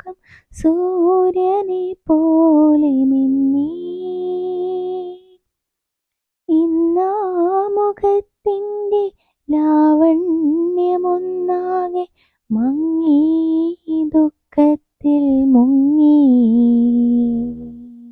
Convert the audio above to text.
മുഖം സൂര്യനെ പോലെ മിന്നി. ഇന്നാ മുഖത്തിന്റെ ലാവണ്യമൊന്നാകെ മങ്ങ